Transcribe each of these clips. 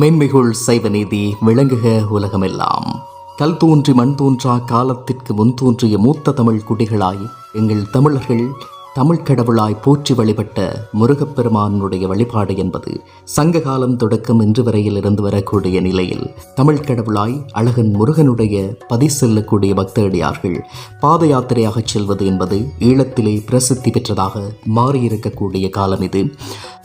மேன்மைகள் சைவ நீதி விளங்குக உலகமெல்லாம். கல் தோன்றி மண் தோன்றா காலத்திற்கு முன் தோன்றிய மூத்த தமிழ் குடிகளாய் எங்கள் தமிழர்கள் தமிழ் கடவுளாய் போற்றி வழிபட்ட முருகப்பெருமானுடைய வழிபாடு என்பது சங்க காலம் தொடக்கம் இன்று வரையில் இருந்து வரக்கூடிய நிலையில் தமிழ் கடவுளாய் அழகன் முருகனுடைய பதி செல்லக்கூடிய பக்தடியார்கள் பாத யாத்திரையாக செல்வது என்பது ஈழத்திலே பிரசித்தி பெற்றதாக மாறியிருக்கக்கூடிய காலம் இது.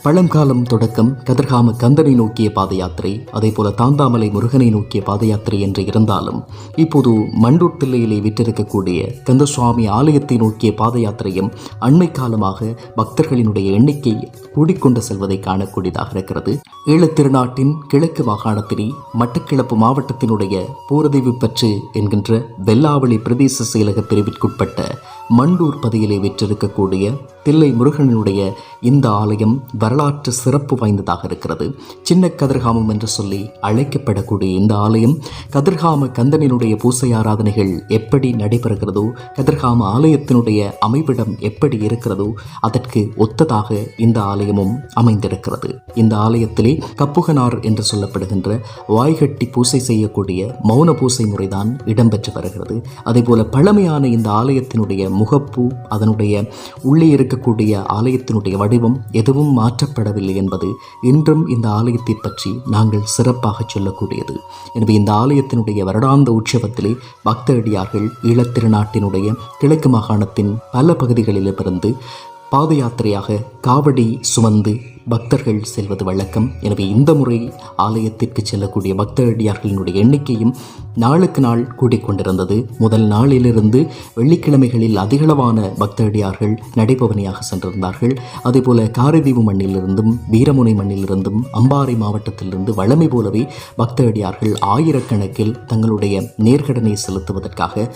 பழங்காலம் தொடக்கம் கதிர்காம கந்தனை நோக்கிய பாத யாத்திரை அதே போல தாந்தாமலை முருகனை நோக்கிய பாத யாத்திரை என்று இருந்தாலும் இப்போது மண்டூர் தில்லையிலே விற்றிருக்கக்கூடிய கந்தசுவாமி ஆலயத்தை நோக்கிய பாத யாத்திரையும் அண்மை காலமாக பக்தர்களினுடைய எண்ணிக்கை கூடிக்கொண்டு செல்வதை காணக்கூடியதாக இருக்கிறது. ஈழத்திருநாட்டின் கிழக்கு மாகாணத்தினை மட்டக்கிழப்பு மாவட்டத்தினுடைய பூரதீவு பற்று என்கின்ற வெள்ளாவளி பிரதேச செயலக பிரிவிற்குட்பட்ட மண்டூர் பதியிலே விற்றிருக்கக்கூடிய தில்லை முருகனுடைய இந்த ஆலயம் வரலாற்று சிறப்பு வாய்ந்ததாக இருக்கிறது. சின்ன கதிர்காமம் என்று சொல்லி அழைக்கப்படக்கூடிய இந்த ஆலயம் கதிர்காம கந்தனினுடைய பூசை ஆராதனைகள் எப்படி நடைபெறுகிறதோ கதிர்காம ஆலயத்தினுடைய அமைவிடம் எப்படி இருக்கிறதோ அதற்கு ஒத்ததாக இந்த ஆலயமும் அமைந்திருக்கிறது. இந்த ஆலயத்திலே கப்புகனார் என்று சொல்லப்படுகின்ற வாய்கட்டி பூசை செய்யக்கூடிய மௌன பூசை முறைதான் இடம்பெற்று வருகிறது. அதேபோல பழமையான இந்த ஆலயத்தினுடைய முகப்பு அதனுடைய உள்ளே இருக்கக்கூடிய ஆலயத்தினுடைய வடிவம் எதுவும் மாற்றப்படவில்லை என்பது இன்றும் இந்த ஆலயத்தை பற்றி நாங்கள் சிறப்பாக சொல்லக்கூடியது. எனவே இந்த ஆலயத்தினுடைய வருடாந்த உற்சவத்திலே பக்தரடியார்கள் ஈழத்திருநாட்டினுடைய கிழக்கு மாகாணத்தின் பல பகுதிகளிலிருந்து பாத யாத்திரையாக காவடி சுமந்து பக்தர்கள் செல்வது வழக்கம். எனவே இந்த முறை ஆலயத்திற்கு செல்லக்கூடிய பக்தடியார்களினுடைய எண்ணிக்கையும் நாளுக்கு நாள் கூடிக்கொண்டிருந்தது முதல் நாளிலிருந்து வெள்ளிக்கிழமைகளில் அதிகளவான பக்தடியார்கள் நடைபவனியாக சென்றிருந்தார்கள். அதேபோல காரைதீவு மண்ணிலிருந்தும் வீரமுனை மண்ணிலிருந்தும் அம்பாறை மாவட்டத்திலிருந்து வழமை போலவே பக்தடியார்கள் ஆயிரக்கணக்கில் தங்களுடைய நேர்கடனை செலுத்துவதற்காக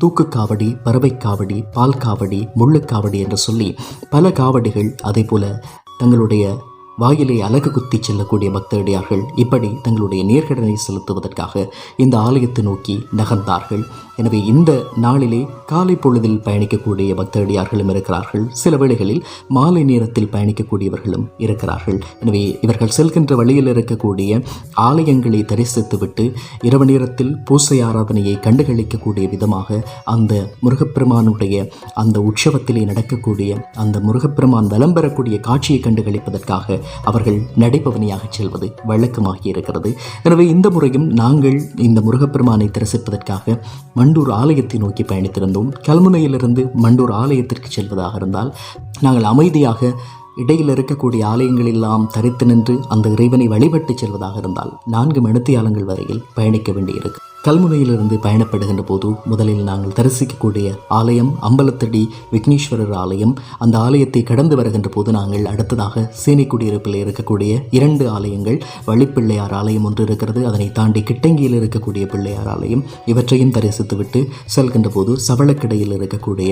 தூக்கு காவடி பறவை காவடி பால் காவடி முள்ளுக்காவடி என்று சொல்லி பல காவடிகள் அதேபோல தங்களுடைய வாயிலை அலகு குத்தி செல்லக்கூடிய பக்தடியார்கள் இப்படி தங்களுடைய நேர்கடனை செலுத்துவதற்காக இந்த ஆலயத்தை நோக்கி நகர்ந்தார்கள். எனவே இந்த நாளிலே காலை பொழுதில் பயணிக்கக்கூடிய பக்தடியார்களும் இருக்கிறார்கள். சில வேளைகளில் மாலை நேரத்தில் பயணிக்கக்கூடியவர்களும் இருக்கிறார்கள். எனவே இவர்கள் செல்கின்ற வழியில் இருக்கக்கூடிய ஆலயங்களை தரிசித்துவிட்டு இரவு நேரத்தில் பூசை ஆராதனையை கண்டுகளிக்கக்கூடிய விதமாக அந்த முருகப்பெருமானுடைய அந்த உற்சவத்திலே நடக்கக்கூடிய அந்த முருகப்பெருமான் வலம் பெறக்கூடிய காட்சியை கண்டுகளிப்பதற்காக அவர்கள் நடைபவனியாக செல்வது வழக்கமாகி இருக்கிறது. எனவே இந்த முறையும் நாங்கள் இந்த முருகப்பெருமானை தரிசிப்பதற்காக மண்டூர் ஆலயத்தை நோக்கி பயணித்திருந்தோம். கல்முனையிலிருந்து மண்டூர் ஆலயத்திற்கு செல்வதாக இருந்தால் நாங்கள் அமைதியாக இடையில் இருக்கக்கூடிய ஆலயங்களெல்லாம் தரித்து நின்று அந்த இறைவனை வழிபட்டு செல்வதாக இருந்தால் நான்கு மணித்தியாலங்கள் வரையில் பயணிக்க வேண்டியிருக்கு கல்முனையிலிருந்து பயணப்படுகின்ற போது முதலில் நாங்கள் தரிசிக்கக்கூடிய ஆலயம் அம்பலத்தடி விக்னேஸ்வரர் ஆலயம் அந்த ஆலயத்தை கடந்து வருகின்ற போது நாங்கள் அடுத்ததாக சேனைக்குடியிருப்பில் இருக்கக்கூடிய இரண்டு ஆலயங்கள் வழிப்பிள்ளையார் ஆலயம் ஒன்று இருக்கிறது அதனை தாண்டி கிட்டங்கியில் இருக்கக்கூடிய பிள்ளையார் ஆலயம் இவற்றையும் தரிசித்துவிட்டு செல்கின்ற போது சவளக்கடையில் இருக்கக்கூடிய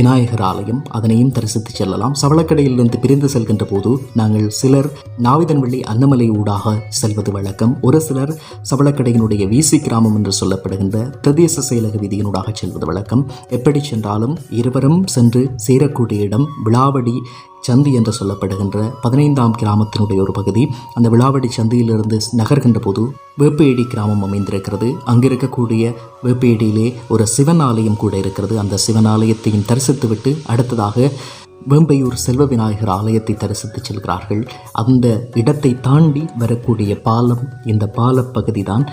விநாயகர் ஆலயம் அதனையும் தரிசித்து செல்லலாம். சவளக்கடையிலிருந்து பிரிந்து செல்கின்ற போது நாங்கள் சிலர் நாவிதன்வள்ளி அன்னமலை ஊடாக செல்வது வழக்கம். ஒரு சிலர் சவளக்கடையினுடைய விசி கிராமம் என்று சொல்லப்படுகின்ற பிரதேச செயலக வீதியினூடாக செல்வது வழக்கம். எப்படி சென்றாலும் இருவரும் சென்று சேரக்கூடிய இடம் விழாவடி சந்தி என்று சொல்லப்படுகின்ற பதினைந்தாம் கிராமத்தினுடைய ஒரு பகுதி. அந்த விழாவடி சந்தியிலிருந்து நகர்கின்ற போது வேப்பேடி கிராமம் அமைந்திருக்கிறது. அங்கிருக்கக்கூடிய வேப்பேடியிலே ஒரு சிவன் ஆலயம் கூட இருக்கிறது. அந்த சிவன் ஆலயத்தையும் தரிசித்துவிட்டு அடுத்ததாக வேம்பையூர் செல்வ விநாயகர் ஆலயத்தை தரிசித்து செல்கிறார்கள். அந்த இடத்தை தாண்டி வரக்கூடிய பாலம் இந்த பாலப்பகுதி தான்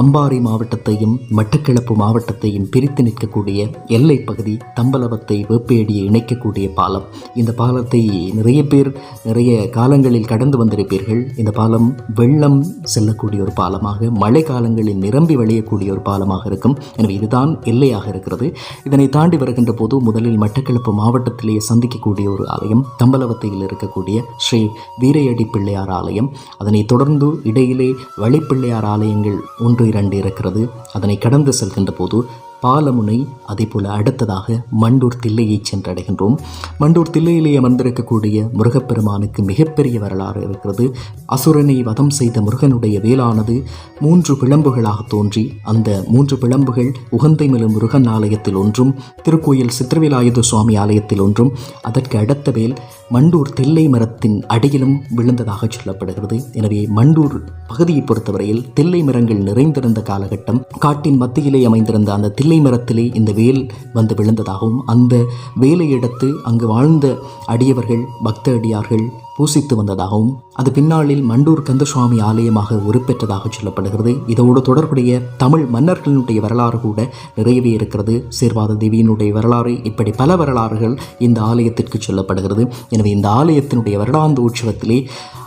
அம்பாரி மாவட்டத்தையும் மட்டக்கிழப்பு மாவட்டத்தையும் பிரித்து நிற்கக்கூடிய எல்லை பகுதி தம்பலவத்தை வேப்பேடியை இணைக்கக்கூடிய பாலம். இந்த பாலத்தை நிறைய பேர் நிறைய காலங்களில் கடந்து வந்திருப்பீர்கள். இந்த பாலம் வெள்ளம் செல்லக்கூடிய ஒரு பாலமாக மழை காலங்களில் நிரம்பி வழியக்கூடிய ஒரு பாலமாக இருக்கும். எனவே இதுதான் எல்லையாக இருக்கிறது. இதனை தாண்டி வருகின்ற போது முதலில் மட்டக்களப்பு மாவட்டத்திலேயே சந்திக்கக்கூடிய ஒரு ஆலயம் தம்பலவத்தையில் இருக்கக்கூடிய ஸ்ரீ வீரையடி பிள்ளையார் ஆலயம். அதனை தொடர்ந்து இடையிலே வழிப்பிள்ளையார் ஆலயங்கள் ஒன்று ஒன்று இரண்டு இருக்கிறது. அதனை கடந்து செல்கின்ற போது பாலமுனை அதே போல அடுத்ததாக மண்டூர் தில்லையை சென்றடைகின்றோம். மண்டூர் தில்லையிலே அமர்ந்திருக்கக்கூடிய முருகப்பெருமானுக்கு மிகப்பெரிய வரலாறு இருக்கிறது. அசுரனை வதம் செய்த முருகனுடைய வேலானது மூன்று பிளம்புகளாக தோன்றி அந்த மூன்று பிளம்புகள் உகந்தைமலு முருகன் ஆலயத்தில் ஒன்றும் திருக்கோயில் சித்திரவேலாயுத சுவாமி ஆலயத்தில் ஒன்றும். அதற்கு அடுத்த வேல் மண்டூர் தெல்லை மரத்தின் அடியிலும் விழுந்ததாக சொல்லப்படுகிறது. எனவே மண்டூர் பகுதியை பொறுத்தவரையில் தில்லை மரங்கள் நிறைந்திருந்த காலகட்டம் காட்டின் மத்தியிலே அமைந்திருந்த அந்த தில்லை மரத்திலே இந்த வேல் வந்து விழுந்ததாகவும் அந்த வேலை எடுத்து அங்கு வாழ்ந்த அடியவர்கள் பக்த அடியார்கள் பூசித்து வந்ததாகவும் அது பின்னாளில் மண்டூர் கந்தசுவாமி ஆலயமாக உருப்பெற்றதாக சொல்லப்படுகிறது. இதோடு தொடர்புடைய தமிழ் மன்னர்களினுடைய வரலாறு கூட நிறையவே இருக்கிறது. சேர்வாத தேவியினுடைய வரலாறு இப்படி பல வரலாறுகள் இந்த ஆலயத்திற்கு சொல்லப்படுகிறது. எனவே இந்த ஆலயத்தினுடைய வருடாந்த உற்சவத்திலே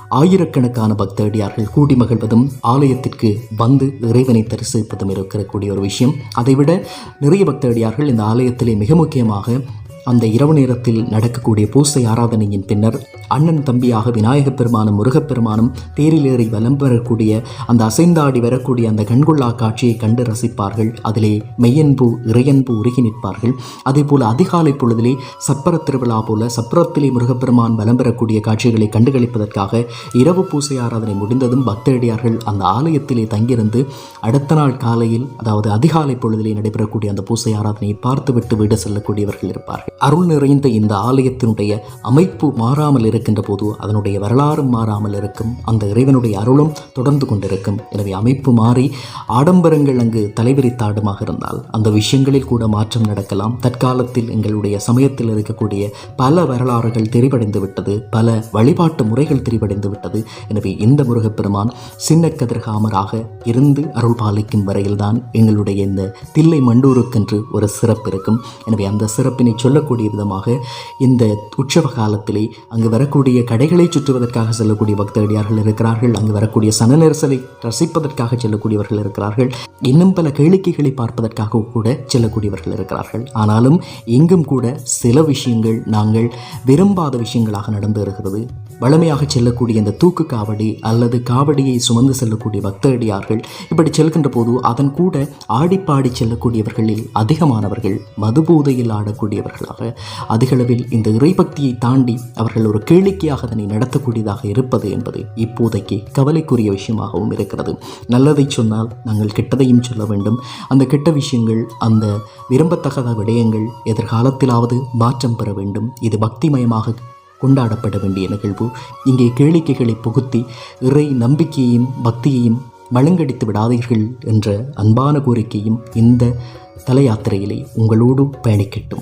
ஆயிரக்கணக்கான பக்தடியார்கள் கூடி மகிழ்வதும் ஆலயத்திற்கு வந்து இறைவனை தரிசிப்பதும் இருக்கக்கூடிய ஒரு விஷயம். அதைவிட நிறைய பக்தடியார்கள் இந்த ஆலயத்திலே மிக முக்கியமாக அந்த இரவு நேரத்தில் நடக்கக்கூடிய பூசை ஆராதனையின் பின்னர் அண்ணன் தம்பியாக விநாயகப் பெருமானும் முருகப்பெருமானும் தேரிலேறி வலம் வரக்கூடிய அந்த அசைந்தாடி வரக்கூடிய அந்த கண்கொள்ளா காட்சியை கண்டு ரசிப்பார்கள். அதிலே மெய்யன்பு இறையன்பு உருகி நிற்பார்கள். அதே போல் அதிகாலை பொழுதிலே சப்பர திருவிழா போல சப்பரத்திலே முருகப்பெருமான் வலம் பெறக்கூடிய காட்சிகளை கண்டுகளிப்பதற்காக இரவு பூசை ஆராதனை முடிந்ததும் பக்தடியார்கள் அந்த ஆலயத்திலே தங்கியிருந்து அடுத்த நாள் காலையில் அதாவது அதிகாலை பொழுதிலே நடைபெறக்கூடிய அந்த பூசை ஆராதனையை பார்த்துவிட்டு வீடு செல்லக்கூடியவர்கள் இருப்பார்கள். அருள் நிறைந்த இந்த ஆலயத்தினுடைய அமைப்பு மாறாமல் இருக்கின்ற போது அதனுடைய வரலாறும் மாறாமல் இருக்கும். அந்த இறைவனுடைய அருளும் தொடர்ந்து கொண்டிருக்கும். எனவே அமைப்பு மாறி ஆடம்பரங்கள் அங்கு தலைவிரித்தாடுமாக இருந்தால் அந்த விஷயங்களில் கூட மாற்றம் நடக்கலாம். தற்காலத்தில் எங்களுடைய சமயத்தில் இருக்கக்கூடிய பல வரலாறுகள் தெரிவடைந்து விட்டது. பல வழிபாட்டு முறைகள் தெரிவடைந்து விட்டது. எனவே இந்த முருகப்பெருமான் சின்ன கதிர்காமராக இருந்து அருள் பாலிக்கும் வரையில்தான் எங்களுடைய இந்த தில்லை மண்டூருக்கென்று ஒரு சிறப்பு இருக்கும். எனவே அந்த சிறப்பினை சொல்ல சொல்லக்கூடிய விதமாக இந்த உற்சவ காலத்திலே அங்கு வரக்கூடிய கடைகளை சுற்றுவதற்காக செல்லக்கூடிய பக்தடியார்கள் இருக்கிறார்கள். அங்கு வரக்கூடிய சன நெரிசலை ரசிப்பதற்காக செல்லக்கூடியவர்கள் இருக்கிறார்கள். இன்னும் பல கேளிக்கைகளை பார்ப்பதற்காக கூட செல்லக்கூடியவர்கள் இருக்கிறார்கள். ஆனாலும் இங்கும் கூட சில விஷயங்கள் நாங்கள் விரும்பாத விஷயங்களாக நடந்து இருக்கிறது வளமையாக செல்லக்கூடிய இந்த தூக்கு காவடி அல்லது காவடியை சுமந்து செல்லக்கூடிய பக்தடியார்கள் இப்படி செல்கின்ற போது அதன் கூட ஆடிப்பாடி செல்லக்கூடியவர்களில் அதிகமானவர்கள் மதுபோதையில் ஆடக்கூடியவர்களாக அதிகளவில் இந்த இறைபக்தியை தாண்டி அவர்கள் ஒரு கேளிக்கையாக அதனை நடத்தக்கூடியதாக இருப்பது என்பது இப்போதைக்கு கவலைக்குரிய விஷயமாகவும் இருக்கிறது. நல்லதை சொன்னால் நாங்கள் கெட்டதையும் சொல்ல வேண்டும். அந்த கெட்ட விஷயங்கள் அந்த விரும்பத்தகாத விடயங்கள் எதிர்காலத்திலாவது மாற்றம் பெற வேண்டும். இது பக்திமயமாக கொண்டாடப்பட வேண்டிய நிகழ்வு. இங்கே கேளிக்கைகளை புகுத்தி இறை நம்பிக்கையையும் பக்தியையும் மழுங்கடித்து விடாதீர்கள் என்ற அன்பான கோரிக்கையும் இந்த தல யாத்திரையிலே உங்களோடு பயணிக்கட்டும்.